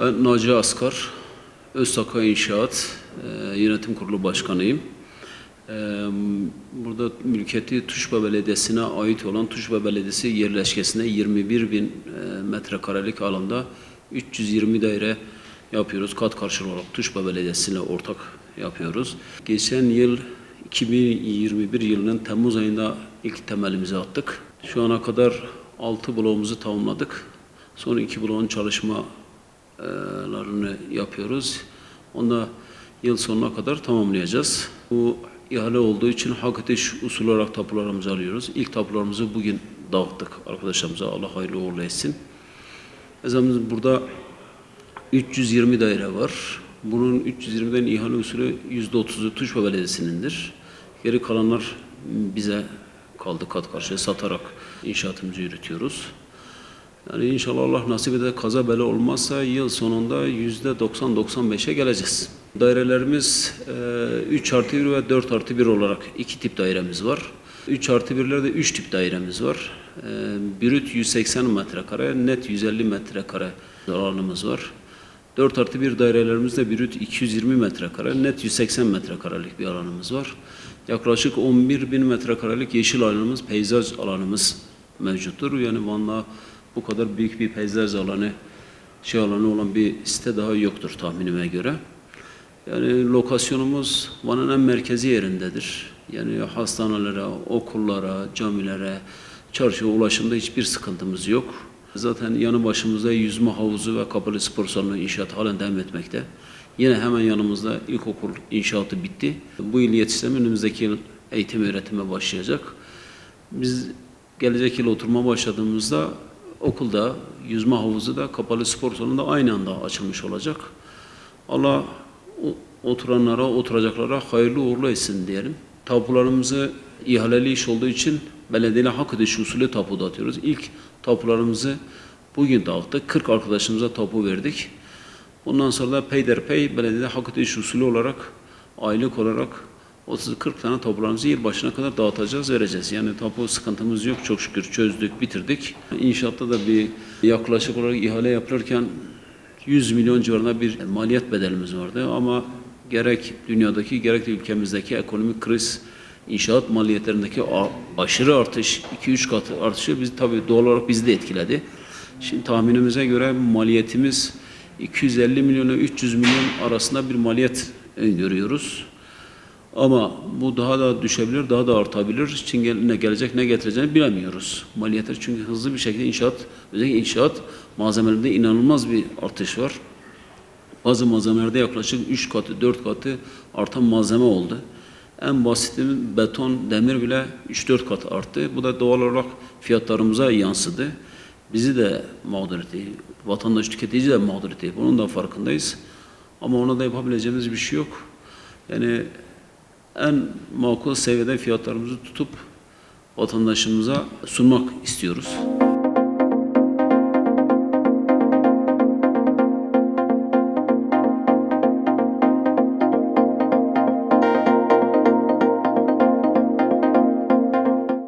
Ben Naci Askar, Özsaka İnşaat e, Yönetim Kurulu Başkanıyım. E, burada mülkiyeti Tuşba Belediyesi'ne ait olan Tuşba Belediyesi yerleşkesinde 21 bin e, metrekarelik alanda 320 daire yapıyoruz. Kat karşılığı olarak Tuşba Belediyesi'yle ortak yapıyoruz. Geçen yıl 2021 yılının Temmuz ayında ilk temelimizi attık. Şu ana kadar 6 bloğumuzu tamamladık. Son iki bloğun çalışmalarını yapıyoruz. Onu da yıl sonuna kadar tamamlayacağız. Bu ihale olduğu için hak ediş usulü olarak tapularımızı alıyoruz. İlk tapularımızı bugün dağıttık arkadaşlarımıza. Allah hayırlı uğurlu etsin. Mesela burada 320 daire var. Bunun 320'den ihale usulü %30'u Tuşba Belediyesi'nindir. Geri kalanlar bize kaldı kat karşıya satarak inşaatımızı yürütüyoruz. Yani inşallah Allah nasip eder kaza bela olmazsa yıl sonunda yüzde 90-95'e geleceğiz. Dairelerimiz 3 artı 1 ve 4 artı 1 olarak iki tip dairemiz var. 3 artı 1'lerde 3 tip dairemiz var. E, Brüt 180 metrekare, net 150 metrekare alanımız var. 4 artı 1 dairelerimizde brüt 220 metrekare, net 180 metrekarelik bir alanımız var. Yaklaşık 11 bin metrekarelik yeşil alanımız, peyzaj alanımız mevcuttur. Yani Van'da bu kadar büyük bir peyzaj alanı, şey alanı olan bir site daha yoktur tahminime göre. Yani lokasyonumuz Van'ın en merkezi yerindedir. Yani hastanelere, okullara, camilere, çarşıya ulaşımda hiçbir sıkıntımız yok. Zaten yanı başımızda yüzme havuzu ve kapalı spor salonu inşaat halen devam etmekte. Yine hemen yanımızda ilkokul inşaatı bitti. Bu yıl yetiştirme önümüzdeki yıl eğitim öğretime başlayacak. Biz gelecek yıl oturma başladığımızda okulda, yüzme havuzu da kapalı spor salonu da aynı anda açılmış olacak. Allah oturanlara, oturacaklara hayırlı uğurlu etsin diyelim. Tapularımızı ihaleli iş olduğu için belediyeyle hak ödeşi usulü tapu dağıtıyoruz. İlk tapularımızı bugün dağıttık. 40 arkadaşımıza tapu verdik. Bundan sonra da peyderpey belediyede hak ödeşi usulü olarak aylık olarak 30-40 tane tapularımızı yıl başına kadar dağıtacağız, vereceğiz. Yani tapu sıkıntımız yok çok şükür çözdük, bitirdik. İnşaatta da bir yaklaşık olarak ihale yapılırken 100 milyon civarında bir maliyet bedelimiz vardı ama gerek dünyadaki gerek de ülkemizdeki ekonomik kriz inşaat maliyetlerindeki aşırı artış 2-3 katı artışı biz tabii doğal olarak bizi de etkiledi. Şimdi tahminimize göre maliyetimiz 250 milyona 300 milyon arasında bir maliyet görüyoruz. Ama bu daha da düşebilir, daha da artabilir. Çin ne gelecek, ne getireceğini bilemiyoruz. Maliyetler çünkü hızlı bir şekilde inşaat, özellikle inşaat malzemelerinde inanılmaz bir artış var. Bazı malzemelerde yaklaşık 3 katı, 4 katı artan malzeme oldu. En basiti beton, demir bile 3-4 kat arttı. Bu da doğal olarak fiyatlarımıza yansıdı. Bizi de mağdur etti. Vatandaş tüketici de mağdur etti. Bunun da farkındayız. Ama ona da yapabileceğimiz bir şey yok. Yani en makul seviyede fiyatlarımızı tutup vatandaşımıza sunmak istiyoruz.